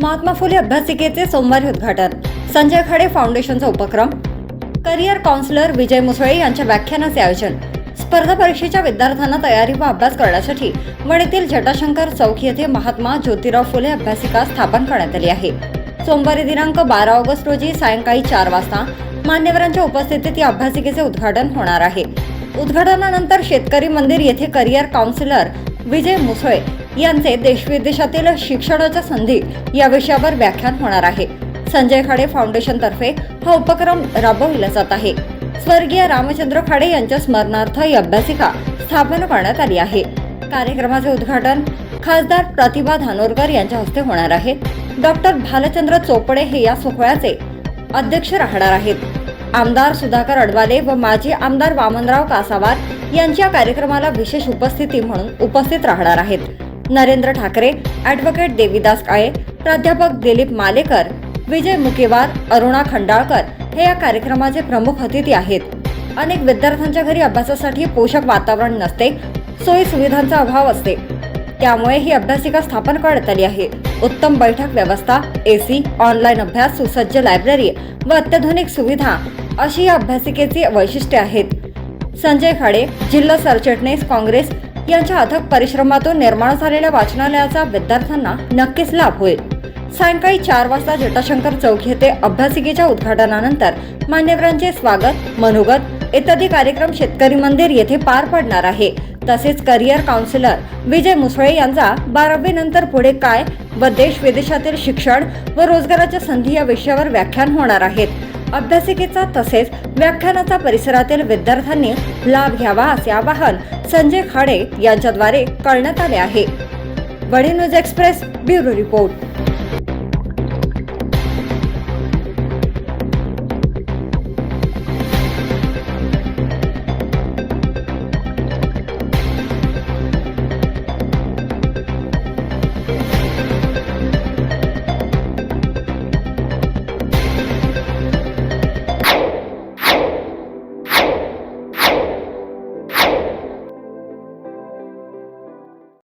महात्मा फुले अभ्यासिकेचे सोमवारी उद्घाटन. संजय खाडे फाउंडेशनचा उपक्रम. करिअर काउन्सिलर विजय मुसळे यांच्या व्याख्यानाचे आयोजन. स्पर्धा परीक्षेच्या विद्यार्थ्यांना तयारी व अभ्यास करण्यासाठी वणीतील जटाशंकर चौक येथे महात्मा ज्योतिराव फुले अभ्यासिका स्थापन करण्यात आली आहे. सोमवारी दिनांक बारा ऑगस्ट रोजी सायंकाळी चार वाजता मान्यवरांच्या उपस्थितीत या अभ्यासिकेचे उद्घाटन होणार आहे. उद्घाटनानंतर शेतकरी मंदिर येथे करिअर काउन्सिलर विजय मुसळे यांचे देशविदेशातील शिक्षणाच्या संधी या विषयावर व्याख्यान होणार आहे. संजय खाडे फाउंडेशनतर्फे हा उपक्रम राबविला जात आहे. स्वर्गीय रामचंद्र खाडे यांच्या स्मरणार्थ ही अभ्यासिका स्थापन करण्यात आली आहे. कार्यक्रमाचे उद्घाटन खासदार प्रतिभा धानोरकर यांच्या हस्ते होणार आहे. डॉक्टर भालचंद्र चोपडे हे या सोहळ्याचे अध्यक्ष राहणार आहेत. आमदार सुधाकर अडवाले व माजी आमदार वामनराव कासावार यांच्या कार्यक्रमाला विशेष उपस्थिती म्हणून उपस्थित राहणार आहेत. नरेंद्र ठाकरे ॲडव्होकेट देवीदास काळे प्राध्यापक दिलीप मालेकर विजय मुकेवार अरुणा खंडाळकर हे या कार्यक्रमाचे प्रमुख अतिथी आहेत. अनेक विद्यार्थ्यांच्या घरी अभ्यासासाठी पोषक वातावरण नसते सोयी सुविधांचा अभाव असते. त्यामुळे ही अभ्यासिका स्थापन करण्यात आली आहे. उत्तम बैठक व्यवस्था एसी ऑनलाईन अभ्यास सुसज्ज लायब्ररी व अत्याधुनिक सुविधा अशी या अभ्यासिकेची वैशिष्ट्ये आहेत. संजय खाडे जिल्हा सरचिटणीस काँग्रेस यांच्या अथक परिश्रमातून निर्माण झालेल्या वाचनालयाचा विद्यार्थ्यांना नक्कीच लाभ होईल. सायंकाळी चार वाजता जटाशंकर चौक येथे अभ्यासिकेच्या उद्घाटनानंतर मान्यवरांचे स्वागत मनोगत इत्यादी कार्यक्रम शेतकरी मंदिर येथे पार पडणार आहे. तसेच करिअर काउन्सिलर विजय मुसळे यांचा बारावी नंतर पुढे काय व देश विदेशातील शिक्षण व रोजगाराच्या संधी या विषयावर व्याख्यान होणार आहेत. अभ्यासिकेचा तसेच व्याख्यानाचा परिसरातील विद्यार्थ्यांनी लाभ घ्यावा असे आवाहन संजय खाडे यांच्याद्वारे करण्यात आले आहे. बडी न्यूज एक्सप्रेस ब्युरो रिपोर्ट.